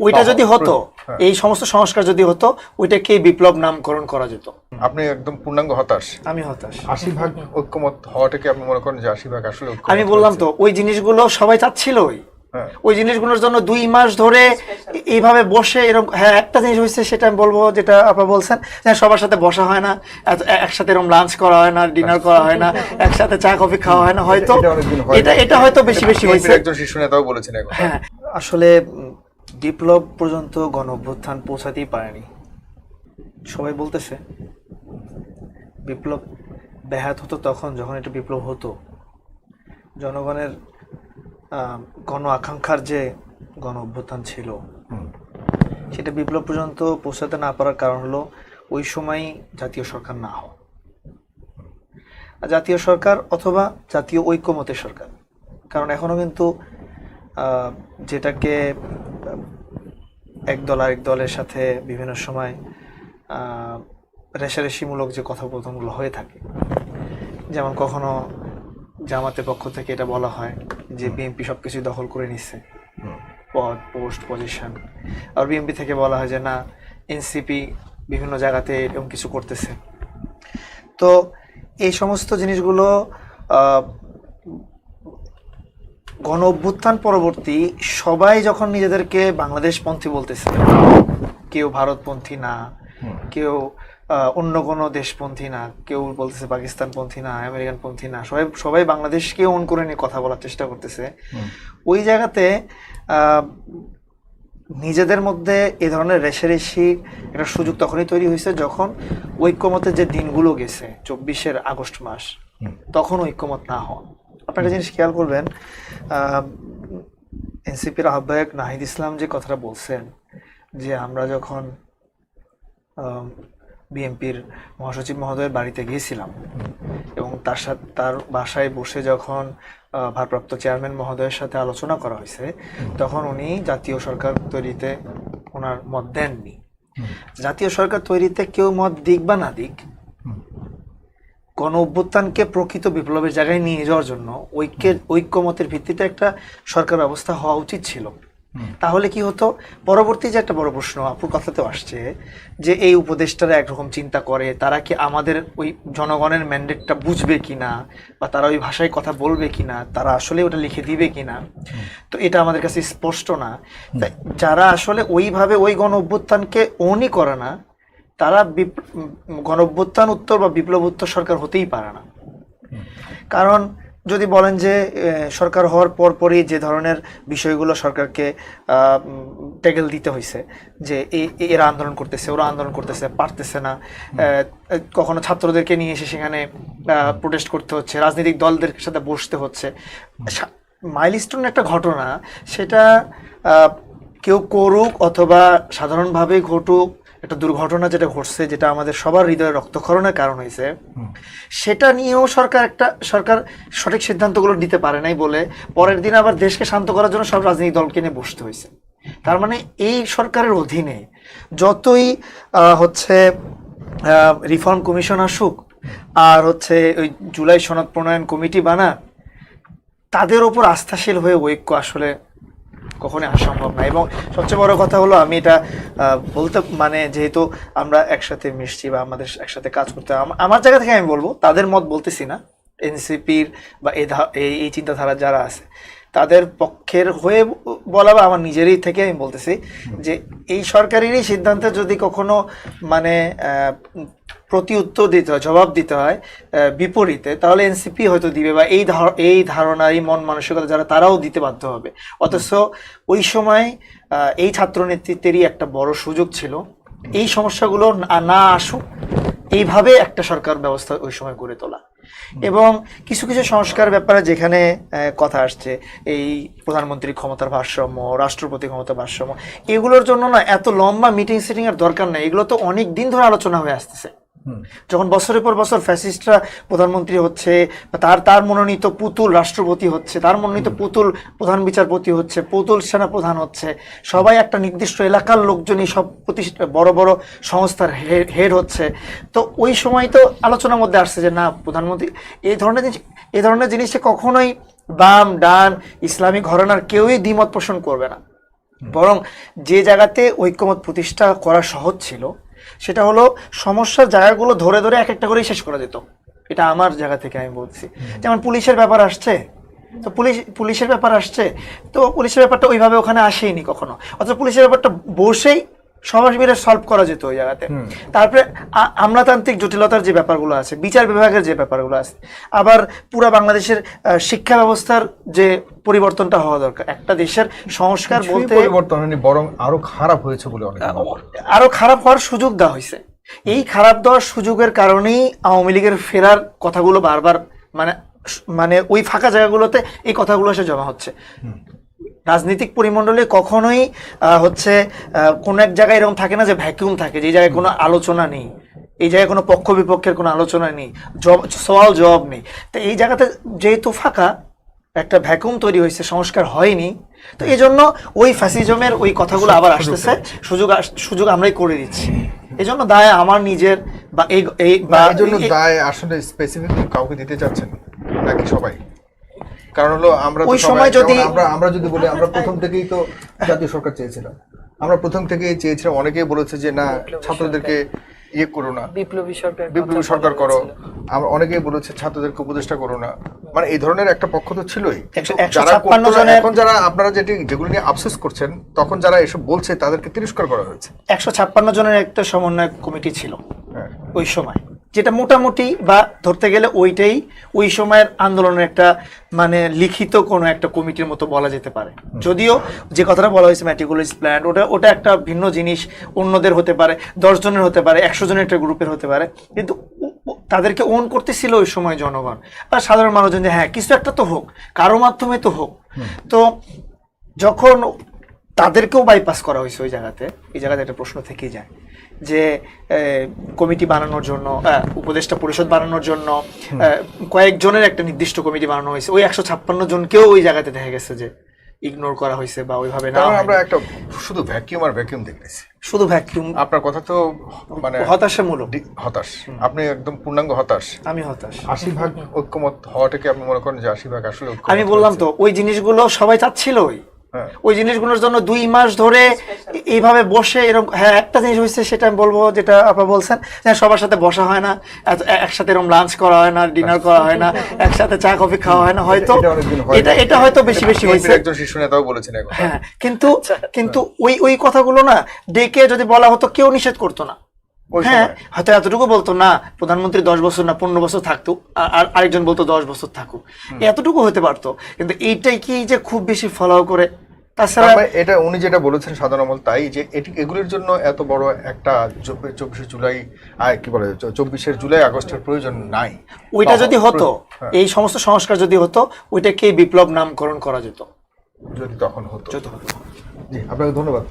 ওইটা যদি হতো হ্যাঁ। এই সমস্ত সংস্কার যদি হতো ওইটাকে বিপ্লব নামকরণ করা যেত। আপনি একদম পূর্ণাঙ্গ হতাশ? আমি হতাশ। আশি ভাগ ঐক্যমত হওয়াটাকে আপনি মনে করেন যে আশি ভাগ আসলে আমি বললাম তো ওই জিনিসগুলো সবাই চাচ্ছিলই। হ্যাঁ। ওই জিনিসগুলোর জন্য দুই মাস ধরে এইভাবে বসে এরকম হ্যাঁ একটা জিনিস হয়েছে সেটা আমি বলব যেটা আপনারা বলছেন যে সবার সাথে বসা হয় না একসাথে এরকম লাঞ্চ করা হয় না ডিনার করা হয় না একসাথে চা কফি খাওয়া হয় না হয়তো এটা এটা হয়তো বেশি বেশি হয়েছে। একজন শিশু নেতাও বলেছেন হ্যাঁ আসলে বিপ্লব পর্যন্ত গণ অভ্যুত্থান পৌঁছাতেই পারেনি। সবাই বলতেছে বিপ্লব ব্যাহাত হতো তখন যখন এটা বিপ্লব হতো। জনগণের গণ আকাঙ্ক্ষার যে গণ অভ্যুত্থান ছিল সেটা বিপ্লব পর্যন্ত পৌঁছাতে না পারার কারণ হলো ওই সময় জাতীয় সরকার না হওয়া। জাতীয় সরকার অথবা জাতীয় ঐক্যমতের সরকার। কারণ এখনও কিন্তু যেটাকে এক দল আরেক দলের সাথে বিভিন্ন সময় রেশারেশিমূলক যে কথোপকথনগুলো হয়ে থাকে। যেমন কখনো জামাতের পক্ষ থেকে এটা বলা হয় যে বিএনপি সবকিছু দখল করে নিচ্ছে। পদ পোস্ট পজিশন। আর বিএনপি থেকে বলা হয় যে না এনসিপি বিভিন্ন জায়গাতে এরকম কিছু করতেছে। তো এই সমস্ত জিনিসগুলো গণ অভ্যুত্থান পরবর্তী সবাই যখন নিজেদেরকে বাংলাদেশ পন্থী বলতেছে কেউ ভারতপন্থী না কেউ অন্য কোনো দেশপন্থী না কেউ বলতেছে পাকিস্তানপন্থী না আমেরিকান পন্থী না সবাই সবাই বাংলাদেশকে অন করে নিয়ে কথা বলার চেষ্টা করতেছে। ওই জায়গাতে নিজেদের মধ্যে এ ধরনের রেশারেশি একটা সুযোগ তখনই তৈরি হয়েছে যখন ঐক্যমতের যে দিনগুলো গেছে চব্বিশের আগস্ট মাস তখন ঐক্যমত না হওয়া। আপনারা জিনিস খেয়াল করবেন এনসিপির আহ্বায়ক নাহিদ ইসলাম যে কথাটা বলছেন যে আমরা যখন বিএনপির মহাসচিব মহোদয়ের বাড়িতে গিয়েছিলাম এবং তার সাথে তার বাসায় বসে যখন ভারপ্রাপ্ত চেয়ারম্যান মহোদয়ের সাথে আলোচনা করা হয়েছে তখন উনি জাতীয় সরকার তৈরিতে ওনার মত দেননি জাতীয় সরকার তৈরিতে কেউ মত দিক বা না দিক। গণ অভ্যুত্থানকে প্রকৃত বিপ্লবের জায়গায় নিয়ে যাওয়ার জন্য ঐক্যের ঐক্যমতের ভিত্তিতে একটা সরকার ব্যবস্থা হওয়া উচিত ছিল। তাহলে কি হতো? পরবর্তী যে একটা বড় প্রশ্ন আপুর কথাতেও আসছে যে এই উপদেষ্টারা একরকম চিন্তা করে তারা কি আমাদের ওই জনগণের ম্যান্ডেটটা বুঝবে কিনা বা তারা ওই ভাষায় কথা বলবে কিনা তারা আসলে ওটা লিখে দিবে কিনা? তো এটা আমাদের কাছে স্পষ্ট না। তাই যারা আসলে ওইভাবে ওই গণ অভ্যুত্থানকে ওনই করে না তারা বিপ- উম, উত্তর বা বিপ্লব উত্তর সরকার হতেই পারে না। কারণ যদি বলেন যে সরকার হওয়ার পর পরই যে ধরনের বিষয়গুলো সরকারকে টেগেল দিতে হয়েছে যে এরা আন্দোলন করতেছে ওরা আন্দোলন করতেছে পারতেছে না কখনো ছাত্রদেরকে নিয়ে এসে সেখানে প্রোটেস্ট করতে হচ্ছে রাজনৈতিক দলদের সাথে বসতে হচ্ছে। মাইলস্টোন একটা ঘটনা সেটা কেউ করুক অথবা সাধারণভাবে ঘটুক একটা দুর্ঘটনা যেটা ঘটছে যেটা আমাদের সবার হৃদয়ে রক্তক্ষরণের কারণ হয়েছে সেটা নিয়েও সরকার একটা সরকার সঠিক সিদ্ধান্তগুলো দিতে পারে নাই বলে পরের দিন আবার দেশকে শান্ত করার জন্য সব রাজনৈতিক দলকে নিয়ে বসতে হয়েছে। তার মানে এই সরকারের অধীনে যতই হচ্ছে রিফর্ম কমিশন আসুক আর হচ্ছে ওই জুলাই সনদ প্রণয়ন কমিটি বানা তাদের ওপর আস্থাশীল হয়ে ঐক্য আসলে কখনোই আসা সম্ভব না। এবং সবচেয়ে বড় কথা হলো, আমি এটা বলতে মানে যেহেতু আমরা একসাথে মিশছি বা আমাদের একসাথে কাজ করতে আমার জায়গা থেকে আমি বলব, তাদের মত বলতেছি না। এনসিপির বা এই চিন্তাধারা যারা আছে, তাদের পক্ষের হয়ে বলা বা আমার নিজেরই থেকে আমি বলতেছি যে, এই সরকারেরই সিদ্ধান্তে যদি কখনো মানে প্রতি উত্তর দিতে হয়, জবাব দিতে হয় বিপরীতে, তাহলে এনসিপি হয়তো দিবে বা এই এই ধারণা, এই মন মানসিকতা যারা, তারাও দিতে বাধ্য হবে। অথচ ওই সময় এই ছাত্র নেতৃত্বেরই একটা বড় সুযোগ ছিল। এই সমস্যাগুলো না- আসুক, এইভাবে একটা সরকার ব্যবস্থা ওই সময় গড়ে তোলা। এবং কিছু কিছু সংস্কার ব্যাপারে যেখানে কথা আসছে, এই প্রধানমন্ত্রী ক্ষমতার ভারসাম্য, রাষ্ট্রপতি ক্ষমতার ভারসাম্য, এগুলোর জন্য না এত লম্বা মিটিং সিটিং এর দরকার নেই। এগুলো তো অনেক দিন ধরে আলোচনা হয়ে আসতেছে। যখন বছরের পর বছর ফ্যাসিস্টরা প্রধানমন্ত্রী হচ্ছে তার তার মনোনীত পুতুল রাষ্ট্রপতি হচ্ছে তার মনোনীত পুতুল প্রধান বিচারপতি হচ্ছে পুতুল সেনা প্রধান হচ্ছে সবাই একটা নির্দিষ্ট এলাকার লোকজনই সব প্রতিষ্ঠা বড় বড় সংস্থার হেড হচ্ছে। তো ওই সময় তো আলোচনার মধ্যে আসছে যে না প্রধানমন্ত্রী এই ধরনের জিনিস এই ধরনের জিনিসে কখনোই বাম ডান ইসলামী ঘরানার কেউই দ্বিমত পোষণ করবে না। বরং যে জায়গাতে ঐক্যমত প্রতিষ্ঠা করা সহজ ছিল সেটা হলো সমস্যার জায়গাগুলো ধরে ধরে এক একটা করেই শেষ করা যেত। এটা আমার জায়গা থেকে আমি বলছি। যেমন পুলিশের ব্যাপার আসছে, তো পুলিশ, পুলিশের ব্যাপার আসছে, তো পুলিশের ব্যাপারটা ওইভাবে ওখানে আসেইনি কখনো। অথচ পুলিশের ব্যাপারটা বসেই সবাই মিলে সলভ করা যেত ওই জায়গাতে। তারপরে আমলাতান্ত্রিক জটিলতার যে ব্যাপারগুলো আছে বিচার বিভাগের যে ব্যাপারগুলো আছে আবার পুরো বাংলাদেশের শিক্ষা ব্যবস্থার যে পরিবর্তনটা হওয়া দরকার। একটা দেশের সংস্কার বলতে পরিবর্তন হয়নি বরং আরও খারাপ হয়েছে বলে অনেক আরও খারাপ হওয়ার সুযোগ দেওয়া হয়েছে। এই খারাপ দেওয়ার সুযোগের কারণেই আওয়ামী লীগের ফেরার কথাগুলো বারবার মানে মানে ওই ফাঁকা জায়গাগুলোতে এই কথাগুলো এসে জমা হচ্ছে। রাজনৈতিক পরিমণ্ডলে কখনোই হচ্ছে কোনো এক জায়গায় এরকম থাকে না যে ভ্যাকিউম থাকে যে জায়গায় কোনো আলোচনা নেই। এই জায়গায় কোনো পক্ষ বিপক্ষের কোনো আলোচনা নেই। জব সওয়াল জবাব নেই। তো এই জায়গাতে যেহেতু ফাঁকা একটা ভ্যাকুম তৈরি হয়েছে সংস্কার হয়নি তো এই জন্য ওই ফ্যাসিজমের ওই কথাগুলো আবার আসতেছে। সুযোগ আস- সুযোগ আমরাই করে দিচ্ছি। এই জন্য দায় আমার নিজের বা এই এই বা জন্য দায় আসলে স্পেসিফিক কাউকে দিতে চাচ্ছেন নাকি সবাই? কারণ হলো আমরা ওই সময় যদি- আমরা আমরা যদি বলি আমরা প্রথম থেকেই তো জাতীয় সরকার চেয়েছিলাম। আমরা প্রথম থেকেই চেয়েছিলাম অনেকেই বলেছে যে না ছাত্রদেরকে ইয়ে করো না। বিপ্লবী সরকার বিপ্লবী সরকার করো। আমরা অনেকেই বলেছে ছাত্রদেরকে উপদেষ্টা করো না। মানে এই ধরনের একটা পক্ষ তো ছিলই। যারা এখন যারা আপনারা যেটি যেগুলো নিয়ে আফসোস করছেন তখন যারা এসব বলছে তাদেরকে তিরস্কার করা হয়েছে। একশো ছাপ্পান্ন জনের একটা সমন্বয় কমিটি ছিল হ্যাঁ। ওই সময়। যেটা মোটামুটি বা ধরতে গেলে ওইটাই ওই সময়ের আন্দোলনের একটা মানে লিখিত কোনো একটা কমিটির মতো বলা যেতে পারে। যদিও যে কথাটা বলা হয়েছে ম্যাটিকুলাস প্ল্যান ওটা ওটা একটা ভিন্ন জিনিস অন্যদের হতে পারে দশ জনের হতে পারে একশো জনের একটা গ্রুপের হতে পারে কিন্তু তাদেরকে ওন করতেছিল ওই সময় জনগণ। বা সাধারণ মানুষজন যে হ্যাঁ কিছু একটা তো হোক কারও মাধ্যমে তো হোক। তো যখন তাদেরকেও বাইপাস করা হয়েছে ওই জায়গাতে। এই জায়গাতে একটা প্রশ্ন থেকেই যায় যে কমিটি বানানোর জন্য উপদেষ্টা পরিষদ বানানোর জন্য কয়েকজনের একটা নির্দিষ্ট কমিটি বানানো হয়েছে। ওই একশো ছাপ্পান্ন জনকেও ওই জায়গাতে দেখা গেছে যে ইগনোর করা হয়েছে বা ওইভাবে না আমরা একটা শুধু ভ্যাকিউম আর ভ্যাকিউম দেখতেছি। শুধু ভ্যাকিউম আপনার কথা তো মানে হতাশামূলক। হতাশ। আপনি একদম পূর্ণাঙ্গ হতাশ। আমি হতাশ। আশি ভাগ ঐক্যমত হওয়াটাকে আপনি মনে করেন যে আশি ভাগ আসলে আমি বললাম তো ওই জিনিসগুলো সবাই চাচ্ছিলই। ওই জিনিসগুলোর জন্য দুই মাস ধরে এইভাবে বসে এরকম হ্যাঁ একটা জিনিস হয়েছে সেটা আমি বলব যেটা আপনার বলছেন যে সবার সাথে বসা হয় না একসাথে এরকম লাঞ্চ করা হয় না ডিনার করা হয় না একসাথে চা কফি খাওয়া হয় না হয়তো এটা এটা হয়তো বেশি বেশি হয়েছে। একজন শীর্ষ নেতাও বলেছেন হ্যাঁ কিন্তু কিন্তু ওই ওই কথাগুলো না ডেকে যদি বলা হতো কেউ নিষেধ করতো না। হ্যাঁ হয়তো এতটুকু বলতো না প্রধানমন্ত্রী দশ বছর না পনেরো বছর থাকতো আর আর আরেকজন বলতো দশ বছর থাকুক। এতটুকু হতে পারতো। কিন্তু এইটাই কি যে খুব বেশি ফলো করে? তাছাড়া এটা উনি যেটা বলেছেন সাধারণ আমল তাই যে এটি এগুলির জন্য এত বড় একটা চব্বিশে জুলাই কি বলে চব্বিশে জুলাই আগস্টের প্রয়োজন নাই। ওইটা যদি হতো হ্যাঁ, এই সমস্ত সংস্কার যদি হতো ওইটাকে বিপ্লব নামকরণ করা যেত। যদি তখন হতো। যদি হতো। জি আপনাকে ধন্যবাদ।